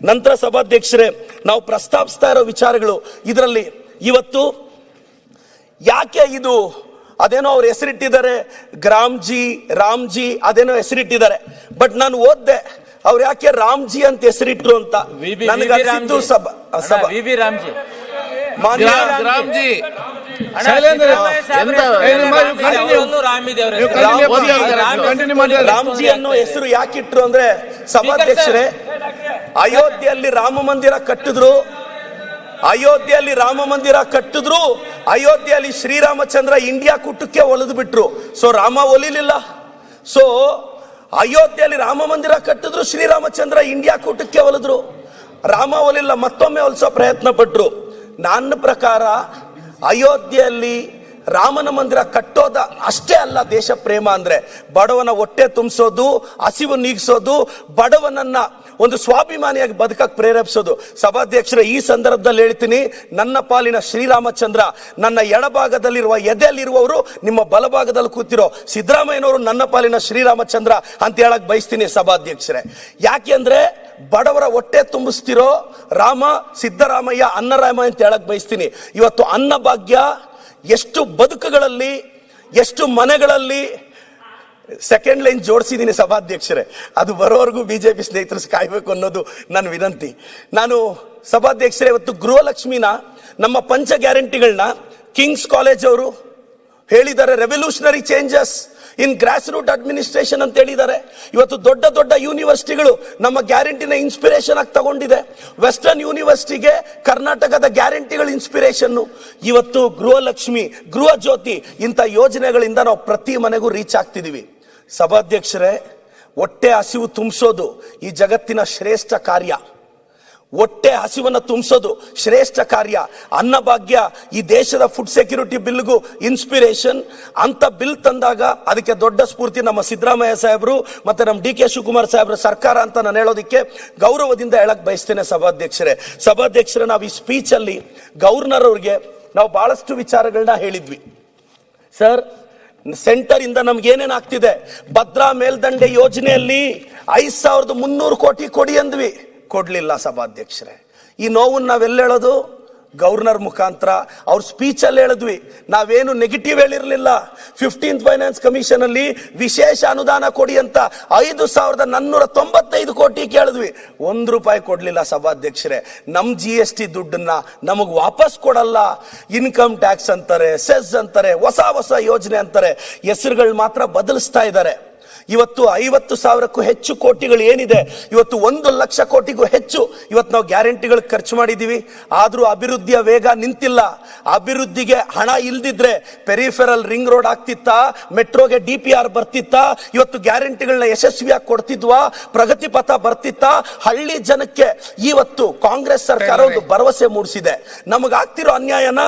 ನಂತರ ಸಭಾಧ್ಯಕ್ಷರೇ ನಾವು ಪ್ರಸ್ತಾಪಿಸ್ತಾ ಇರೋ ವಿಚಾರಗಳು ಇದರಲ್ಲಿ. ಇವತ್ತು ಯಾಕೆ ಇದು ಅದೇನೋ ಅವ್ರು ಹೆಸರಿಟ್ಟಿದ್ದಾರೆ ಗ್ರಾಮ್ಜಿ ರಾಮ್ಜಿ ಅದೇನೋ ಹೆಸರಿಟ್ಟಿದ್ದಾರೆ. ಬಟ್ ನಾನು ಓದ್ದೆ ಅವ್ರು ಯಾಕೆ ರಾಮ್ಜಿ ಅಂತ ಹೆಸರಿಟ್ರು ಅಂತ. ನನಗೆ ಸಭ ರಾಮ್ಜಿ. ಮಾನ್ಯ ರಾಮ್ಜಿ ಅನ್ನೋ ಹೆಸರು. ಯಾಕಿಟ್ರು ಅಂದ್ರೆ ಸಭಾಧ್ಯಕ್ಷರೇ ಅಯೋಧ್ಯೆಯಲ್ಲಿ ರಾಮ ಮಂದಿರ ಕಟ್ಟಿದ್ರು. ಅಯೋಧ್ಯೆಯಲ್ಲಿ ರಾಮ ಮಂದಿರ ಕಟ್ಟಿದ್ರು. ಅಯೋಧ್ಯೆಯಲ್ಲಿ ಶ್ರೀರಾಮಚಂದ್ರ ಇಂಡಿಯಾ ಕೂಟಕ್ಕೆ ಒಲಿದು ಬಿಟ್ರು. ಸೊ ರಾಮ ಒಲಿಲಿಲ್ಲ. ಸೊ ಅಯೋಧ್ಯೆಯಲ್ಲಿ ರಾಮ ಮಂದಿರ ಕಟ್ಟಿದ್ರು, ಶ್ರೀರಾಮಚಂದ್ರ ಇಂಡಿಯಾ ಕೂಟಕ್ಕೆ ಒಲಿದ್ರು. ರಾಮ ಒಲಿಲ್ಲ, ಮತ್ತೊಮ್ಮೆ ಒಲಿಸೋ ಪ್ರಯತ್ನ ಪಟ್ರು. ನನ್ನ ಪ್ರಕಾರ, ಅಯೋಧ್ಯೆಯಲ್ಲಿ ರಾಮನ ಮಂದಿರ ಕಟ್ಟೋದ ಅಷ್ಟೇ ಅಲ್ಲ ದೇಶ ಪ್ರೇಮ ಅಂದ್ರೆ. ಬಡವನ ಹೊಟ್ಟೆ ತುಂಬಿಸೋದು, ಹಸಿವು ನೀಗಿಸೋದು, ಬಡವನನ್ನ ಒಂದು ಸ್ವಾಭಿಮಾನಿಯಾಗಿ ಬದುಕಕ್ಕೆ ಪ್ರೇರೇಪಿಸೋದು. ಸಭಾಧ್ಯಕ್ಷರ, ಈ ಸಂದರ್ಭದಲ್ಲಿ ಹೇಳ್ತೀನಿ, ನನ್ನ ಪಾಲಿನ ಶ್ರೀರಾಮಚಂದ್ರ, ನನ್ನ ಎಡಭಾಗದಲ್ಲಿರುವ ಎದೆಯಲ್ಲಿರುವವರು ನಿಮ್ಮ ಬಲಭಾಗದಲ್ಲಿ ಕೂತಿರೋ ಸಿದ್ದರಾಮಯ್ಯನವರು ನನ್ನ ಪಾಲಿನ ಶ್ರೀರಾಮಚಂದ್ರ ಅಂತ ಹೇಳಕ್ ಬಯಸ್ತೀನಿ ಸಭಾಧ್ಯಕ್ಷರೇ. ಯಾಕೆಂದ್ರೆ ಬಡವರ ಹೊಟ್ಟೆ ತುಂಬಿಸ್ತಿರೋ ರಾಮ, ಸಿದ್ದರಾಮಯ್ಯ ಅನ್ನರಾಮ ಅಂತ ಹೇಳಕ್ ಬಯಸ್ತೀನಿ. ಇವತ್ತು ಅನ್ನ ಭಾಗ್ಯ ಎಷ್ಟು ಬದುಕುಗಳಲ್ಲಿ, ಎಷ್ಟು ಮನೆಗಳಲ್ಲಿ ಸೆಕೆಂಡ್ ಲೈನ್ ಜೋಡಿಸಿದ್ದೀನಿ ಸಭಾಧ್ಯಕ್ಷರೇ. ಅದು ಬರೋವರೆಗೂ ಬಿಜೆಪಿ ಸ್ನೇಹಿತರು ಕಾಯ್ಬೇಕು ಅನ್ನೋದು ನನ್ನ ವಿನಂತಿ. ನಾನು ಸಭಾಧ್ಯಕ್ಷರೇ, ಇವತ್ತು ಗೃಹಲಕ್ಷ್ಮಿನ, ನಮ್ಮ ಪಂಚ ಗ್ಯಾರಂಟಿಗಳನ್ನ ಕಿಂಗ್ಸ್ ಕಾಲೇಜ್ ಅವರು ಹೇಳಿದ್ದಾರೆ revolutionary changes in grass root administration ಅಂತ ಹೇಳಿದ್ದಾರೆ. ಇವತ್ತು ದೊಡ್ಡ ದೊಡ್ಡ ಯೂನಿವರ್ಸಿಟಿಗಳು ನಮ್ಮ ಗ್ಯಾರಂಟಿನ ಇನ್ಸ್ಪಿರೇಷನ್ ಆಗಿ ತಗೊಂಡಿದೆ. ವೆಸ್ಟರ್ನ್ ಯೂನಿವರ್ಸಿಟಿಗೆ ಕರ್ನಾಟಕದ ಗ್ಯಾರಂಟಿಗಳ ಇನ್ಸ್ಪಿರೇಷನ್ನು ಇವತ್ತು ಗೃಹಲಕ್ಷ್ಮಿ ಗೃಹ ಜ್ಯೋತಿ ಇಂಥ ಯೋಜನೆಗಳಿಂದ ನಾವು ಪ್ರತಿ ಮನೆಗೂ ರೀಚ್ ಆಗ್ತಿದ್ದೀವಿ ಸಭಾಧ್ಯಕ್ಷರೇ, ಹೊಟ್ಟೆ ಹಸಿವು ತುಂಬಿಸೋದು ಈ ಜಗತ್ತಿನ ಶ್ರೇಷ್ಠ ಕಾರ್ಯ. ಹೊಟ್ಟೆ ಹಸಿವನ್ನು ತುಂಬಿಸೋದು ಶ್ರೇಷ್ಠ ಕಾರ್ಯ. ಅನ್ನಭಾಗ್ಯ ಈ ದೇಶದ ಫುಡ್ ಸೆಕ್ಯೂರಿಟಿ ಬಿಲ್ಗೂ ಇನ್ಸ್ಪಿರೇಷನ್ ಅಂತ ಬಿಲ್ ತಂದಾಗ ಅದಕ್ಕೆ ದೊಡ್ಡ ಸ್ಫೂರ್ತಿ ನಮ್ಮ ಸಿದ್ದರಾಮಯ್ಯ ಸಾಹೇಬರು ಮತ್ತು ನಮ್ಮ ಡಿ ಕೆ ಶಿವಕುಮಾರ್ ಸಾಹೇಬ್ರ ಸರ್ಕಾರ ಅಂತ ನಾನು ಹೇಳೋದಕ್ಕೆ ಗೌರವದಿಂದ ಹೇಳಕ್ಕೆ ಬಯಸ್ತೇನೆ ಸಭಾಧ್ಯಕ್ಷರೇ. ಸಭಾಧ್ಯಕ್ಷರೇ, ನಾವು ಈ ಸ್ಪೀಚಲ್ಲಿ ಗವರ್ನರ್ ಅವ್ರಿಗೆ ನಾವು ಭಾಳಷ್ಟು ವಿಚಾರಗಳನ್ನ ಹೇಳಿದ್ವಿ. ಸರ್ ಸೆಂಟರ್ ಇಂದ ನಮ್ಗೆ ಏನೇನು ಆಗ್ತಿದೆ? ಭದ್ರಾ ಮೇಲ್ದಂಡೆ ಯೋಜನೆಯಲ್ಲಿ ಐದು ಸಾವಿರದ ಮುನ್ನೂರು ಕೋಟಿ ಕೊಡಿ ಅಂದ್ವಿ. ಕೊಡ್ಲಿಲ್ಲ ಸಭಾಧ್ಯಕ್ಷರೇ. ಈ ನೋವನ್ನು ನಾವೆಲ್ಲೇಳೋದು ಗವರ್ನರ್ ಮುಖಾಂತರ ಅವ್ರ ಸ್ಪೀಚಲ್ಲಿ ಹೇಳಿದ್ವಿ ನಾವೇನು ನೆಗೆಟಿವ್ ಹೇಳಿರಲಿಲ್ಲ. ಫಿಫ್ಟೀನ್ ಫೈನಾನ್ಸ್ ಕಮಿಷನಲ್ಲಿ ವಿಶೇಷ ಅನುದಾನ ಕೊಡಿ ಅಂತ ಐದು ಸಾವಿರದ ನಾನ್ನೂರ ತೊಂಬತ್ತೈದು ಕೋಟಿ ಕೇಳಿದ್ವಿ ಒಂದು ರೂಪಾಯಿ ಕೊಡಲಿಲ್ಲ ಸಭಾಧ್ಯಕ್ಷರೇ. ನಮ್ಮ ಜಿ ಎಸ್ ಟಿ ದುಡ್ಡನ್ನು ನಮಗೆ ವಾಪಸ್ ಕೊಡಲ್ಲ. ಇನ್ಕಮ್ ಟ್ಯಾಕ್ಸ್ ಅಂತಾರೆ ಸೆಸ್ ಅಂತಾರೆ, ಹೊಸ ಹೊಸ ಯೋಜನೆ ಅಂತಾರೆ. ಹೆಸರುಗಳು ಮಾತ್ರ ಬದಲಿಸ್ತಾ ಇದ್ದಾರೆ ಇವತ್ತು ಐವತ್ತು ಸಾವಿರಕ್ಕೂ ಹೆಚ್ಚು ಕೋಟಿಗಳು ಏನಿದೆ? ಇವತ್ತು ಒಂದು ಲಕ್ಷ ಕೋಟಿಗೂ ಹೆಚ್ಚು ಇವತ್ತು ನಾವು ಗ್ಯಾರಂಟಿಗಳು ಖರ್ಚು ಮಾಡಿದ್ದೀವಿ. ಆದರೂ ಅಭಿವೃದ್ಧಿಯ ವೇಗ ನಿಂತಿಲ್ಲ. ಅಭಿವೃದ್ಧಿಗೆ ಹಣ ಇಲ್ದಿದ್ರೆ ಪೆರಿಫೆರಲ್ ರಿಂಗ್ ರೋಡ್ ಆಗ್ತಿತ್ತಾ ಮೆಟ್ರೋಗೆ ಡಿ ಪಿ ಆರ್ ಬರ್ತಿತ್ತಾ ಇವತ್ತು ಗ್ಯಾರಂಟಿಗಳನ್ನ ಯಶಸ್ವಿಯಾಗಿ ಕೊಡ್ತಿದ್ವಾ ಪ್ರಗತಿ ಪಥ ಬರ್ತಿತ್ತಾ ಹಳ್ಳಿ ಜನಕ್ಕೆ ಇವತ್ತು ಕಾಂಗ್ರೆಸ್ ಸರ್ಕಾರ ಒಂದು ಭರವಸೆ ಮೂಡಿಸಿದೆ. ನಮಗಾಗ್ತಿರೋ ಅನ್ಯಾಯನ